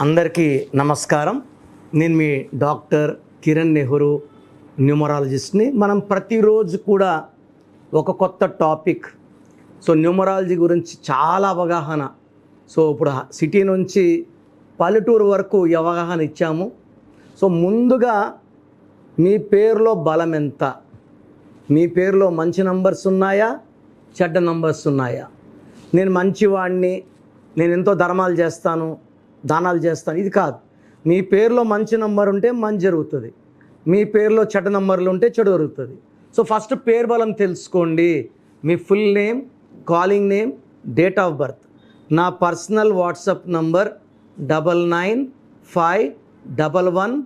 అందరికీ నమస్కారం. నేను మీ డాక్టర్ కిరణ్ నెహ్రూ న్యూమరాలజిస్ట్ని. మనం ప్రతిరోజు కూడా ఒక కొత్త టాపిక్. సో న్యూమరాలజీ గురించి చాలా అవగాహన. సో ఇప్పుడు సిటీ నుంచి పల్లెటూరు వరకు అవగాహన ఇచ్చాము. సో ముందుగా మీ పేరులో బలం ఎంత? మీ పేరులో మంచి నంబర్స్ ఉన్నాయా? చెడ్డ నంబర్స్ ఉన్నాయా? నేను మంచివాడిని నేను ఎంతో ధర్మాలు చేస్తాను. దానాలు చేస్తాను. ఇది కాదు. మీ పేరులో మంచి నంబర్ ఉంటే మంచి జరుగుతుంది. మీ పేరులో చెడ్డ నంబర్లు ఉంటే చెడు జరుగుతుంది. సో ఫస్ట్ పేరు బలం తెలుసుకోండి. మీ full name calling name date of birth. నా personal WhatsApp number double nine five double one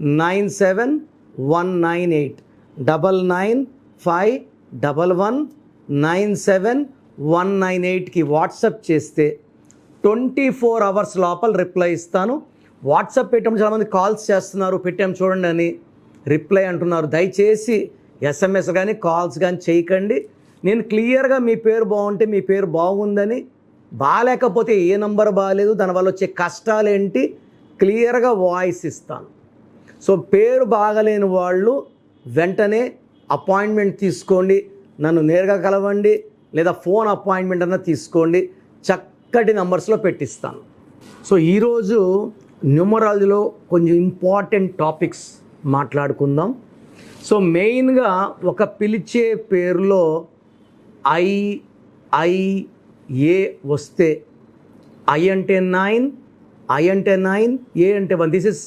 nine seven one nine eight. Double nine five double one nine seven one nine ఎయిట్కి WhatsApp చేస్తే twenty four hours లోపల reply ఇస్తాను. WhatsApp పెట్టడం చాలామంది calls చేస్తున్నారు. పెట్టాం చూడండి అని రిప్లై అంటున్నారు. దయచేసి ఎస్ఎంఎస్ కానీ కాల్స్ కానీ చేయకండి. నేను క్లియర్గా మీ పేరు బాగుంటే మీ పేరు బాగుందని బాగాలేకపోతే ఏ నంబర్ బాగాలేదు. దానివల్ల వచ్చే కష్టాలు ఏంటి? క్లియర్గా వాయిస్ ఇస్తాను. సో పేరు బాగలేని వాళ్ళు వెంటనే అపాయింట్మెంట్ తీసుకోండి. నన్ను నేరుగా కలవండి. లేదా ఫోన్ అపాయింట్మెంట్ అన్న తీసుకోండి. చక్క చక్కటి నంబర్స్లో పెట్టిస్తాను. సో ఈరోజు న్యూమరాలజీలో కొంచెం ఇంపార్టెంట్ టాపిక్స్ మాట్లాడుకుందాం. సో మెయిన్గా ఒక పిలిచే పేరులో ఐ ఐ ఏ వస్తే ఐ అంటే నైన్ ఐ అంటే నైన్ ఏ అంటే one this is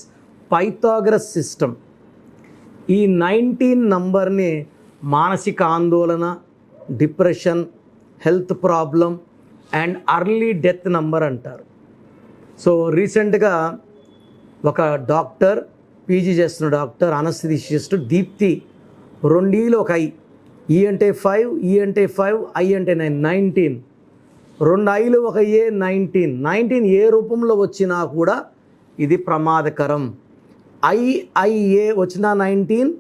Pythagoras system ఈ నైన్టీన్ నంబర్ని మానసిక ఆందోళన depression health problem and early death number అంటారు. సో రీసెంట్గా ఒక డాక్టర్ పీజీ చేస్తున్న డాక్టర్ అనస్థిషిస్ట్ దీప్తి రెండీలో ఒక ఐ ఈ అంటే ఫైవ్ ఈ అంటే ఫైవ్ ఐ అంటే నైన్ నైన్టీన్. రెండు ఐలు ఒక ఏ నైన్టీన్. నైన్టీన్ ఏ రూపంలో వచ్చినా కూడా ఇది ప్రమాదకరం. ఐఐఏ వచ్చిన నైన్టీన్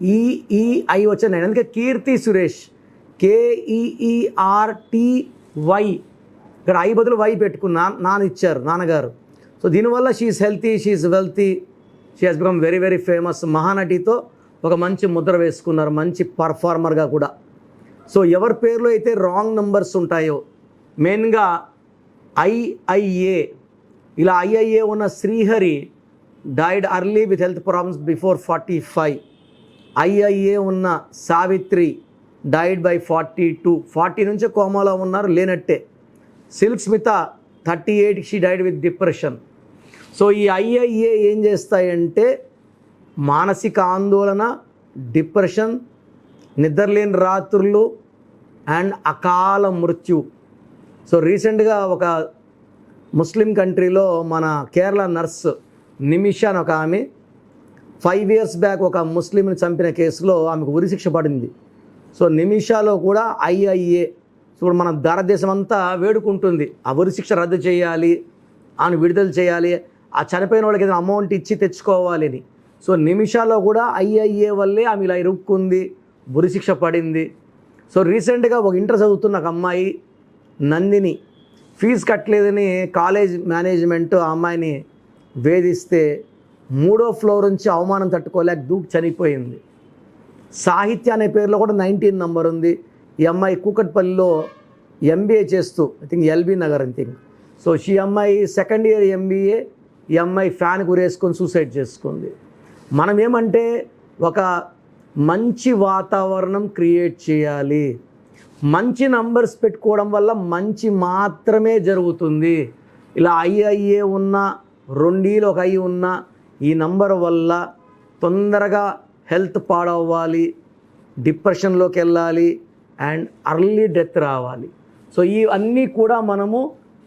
ఈఈఐ వచ్చిన నైన్ అందుకే కీర్తి సురేష్ కేఈఈఆర్టీవై ఇక్కడ ఐ బదులు వై పెట్టుకున్నా నాన్న ఇచ్చారు నాన్నగారు. సో దీనివల్ల she is healthy she is wealthy she has become very very famous మహానటితో ఒక మంచి ముద్ర వేసుకున్నారు మంచి పర్ఫార్మర్గా కూడా. సో ఎవరి పేర్లో అయితే రాంగ్ నంబర్స్ ఉంటాయో మెయిన్గా ఐఐఏ ఇలా ఐఐఏ ఉన్న Srihari died early with health problems before forty five I I A ఉన్న Savitri died by forty two forty నుంచే కోమాలో ఉన్నారు లేనట్టే. Silk Smitha thirty eight she died with depression so ఈ ఐఐఏ ఏం చేస్తాయంటే మానసిక ఆందోళన డిప్రెషన్ నిద్రలేని రాత్రులు అండ్ అకాల మృత్యు. సో రీసెంట్గా ఒక ముస్లిం కంట్రీలో మన కేరళ నర్స్ నిమిషా అని ఒక ఆమె ఫైవ్ ఇయర్స్ బ్యాక్ ఒక ముస్లింని చంపిన కేసులో ఆమెకు ఉరిశిక్ష పడింది. సో నిమిషాలో కూడా ఐఐఏ ఇప్పుడు మన భారతదేశం అంతా వేడుకుంటుంది ఆ ఉరిశిక్ష రద్దు చేయాలి ఆమెను విడుదల చేయాలి ఆ చనిపోయిన వాళ్ళకి ఏదైనా అమౌంట్ ఇచ్చి తెచ్చుకోవాలి అని. సో నిమిషాల్లో కూడా ఐఐఏ వల్లే ఆమె ఇలా ఇరుక్కుంది ఉరిశిక్ష పడింది. సో రీసెంట్గా ఒక ఇంటర్ చదువుతున్న ఒక అమ్మాయి నందిని ఫీజు కట్టలేదని కాలేజ్ మేనేజ్మెంట్ ఆ అమ్మాయిని వేధిస్తే మూడో ఫ్లోర్ నుంచి అవమానం తట్టుకోలేక దూకి చనిపోయింది. సాహిత్య అనే పేరులో కూడా నైన్టీన్ నంబర్ ఉంది. ఈ అమ్మాయి కూకట్పల్లిలో ఎంబీఏ చేస్తూ ఐ థింక్ ఎల్బీ నగర్ అని థింక్ సో ఈ అమ్మాయి సెకండ్ ఇయర్ ఎంబీఏ ఈ అమ్మాయి ఫ్యాన్ గురేసుకొని సూసైడ్ చేసుకుంది. మనం ఏమంటే ఒక మంచి వాతావరణం క్రియేట్ చేయాలి. మంచి నంబర్స్ పెట్టుకోవడం వల్ల మంచి మాత్రమే జరుగుతుంది. ఇలా ఐఐఏ ఉన్న రెండీలు ఒక ఐ ఉన్న ఈ నంబర్ వల్ల తొందరగా హెల్త్ పాడవ్వాలి డిప్రెషన్లోకి వెళ్ళాలి అండ్ అర్లీ డెత్ రావాలి. సో ఇవన్నీ కూడా మనము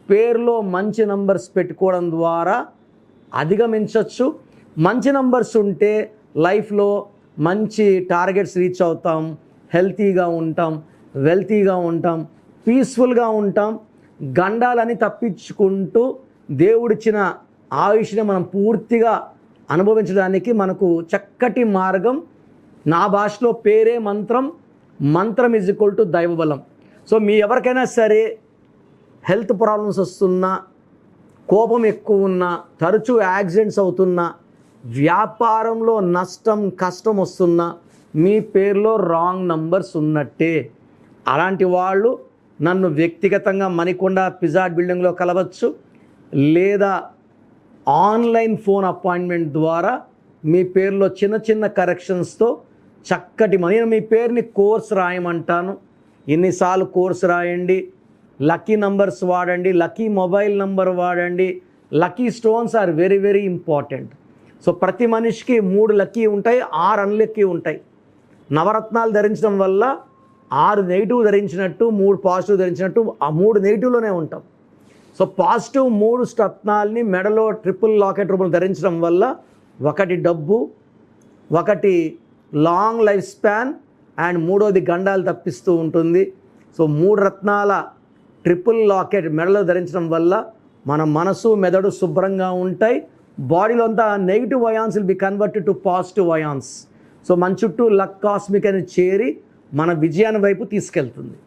పేరులో మంచి నంబర్స్ పెట్టుకోవడం ద్వారా అధిగమించవచ్చు మంచి నంబర్స్ ఉంటే లైఫ్లో మంచి టార్గెట్స్ రీచ్ అవుతాం హెల్తీగా ఉంటాం వెల్తీగా ఉంటాం పీస్ఫుల్గా ఉంటాం. గండాలని తప్పించుకుంటూ దేవుడిచ్చిన ఆయుష్ని మనం పూర్తిగా అనుభవించడానికి మనకు చక్కటి మార్గం. నా భాషలో పేరే మంత్రం మంత్రం ఈజ్ ఈక్వల్ టు దైవబలం. సో మీ ఎవరికైనా సరే హెల్త్ ప్రాబ్లమ్స్ వస్తున్నా కోపం ఎక్కువ ఉన్నా తరచూ యాక్సిడెంట్స్ అవుతున్నా వ్యాపారంలో నష్టం కష్టం వస్తున్నా మీ పేరులో రాంగ్ నంబర్స్ ఉన్నట్టే. అలాంటి వాళ్ళు నన్ను వ్యక్తిగతంగా మణికొండ పిజాడ్ బిల్డింగ్లో కలవచ్చు లేదా ఆన్లైన్ ఫోన్ అపాయింట్మెంట్ ద్వారా మీ పేరులో చిన్న చిన్న కరెక్షన్స్తో చక్కటి మ- నేను మీ పేరుని కోర్స్ రాయమంటాను. ఎన్నిసార్లు కోర్స్ రాయండి లక్కీ నంబర్స్ వాడండి లక్కీ మొబైల్ నంబర్ వాడండి. Lucky stones are very very important. So ప్రతి మనిషికి మూడు లక్కీ ఉంటాయి ఆరు అన్లక్కీ ఉంటాయి. నవరత్నాలు ధరించడం వల్ల ఆరు నెగిటివ్ ధరించినట్టు మూడు పాజిటివ్ ధరించినట్టు ఆ మూడు నెగిటివ్లోనే ఉంటాం. సో పాజిటివ్ మూడు రత్నాల్ని మెడలో ట్రిపుల్ లాకెట్ రూపంలో ధరించడం వల్ల ఒకటి డబ్బు ఒకటి లాంగ్ లైఫ్ స్పాన్ అండ్ మూడోది గండాలు తప్పిస్తూ ఉంటుంది. సో మూడు రత్నాల ట్రిపుల్ లాకెట్ మెడలో ధరించడం వల్ల మన మనసు మెదడు శుభ్రంగా ఉంటాయి. బాడీలో అంతా negative ions will be converted to positive ions so మన చుట్టూ లక్ కాస్మిక్ అని చేరి మన విజయాన్ని వైపు తీసుకెళ్తుంది.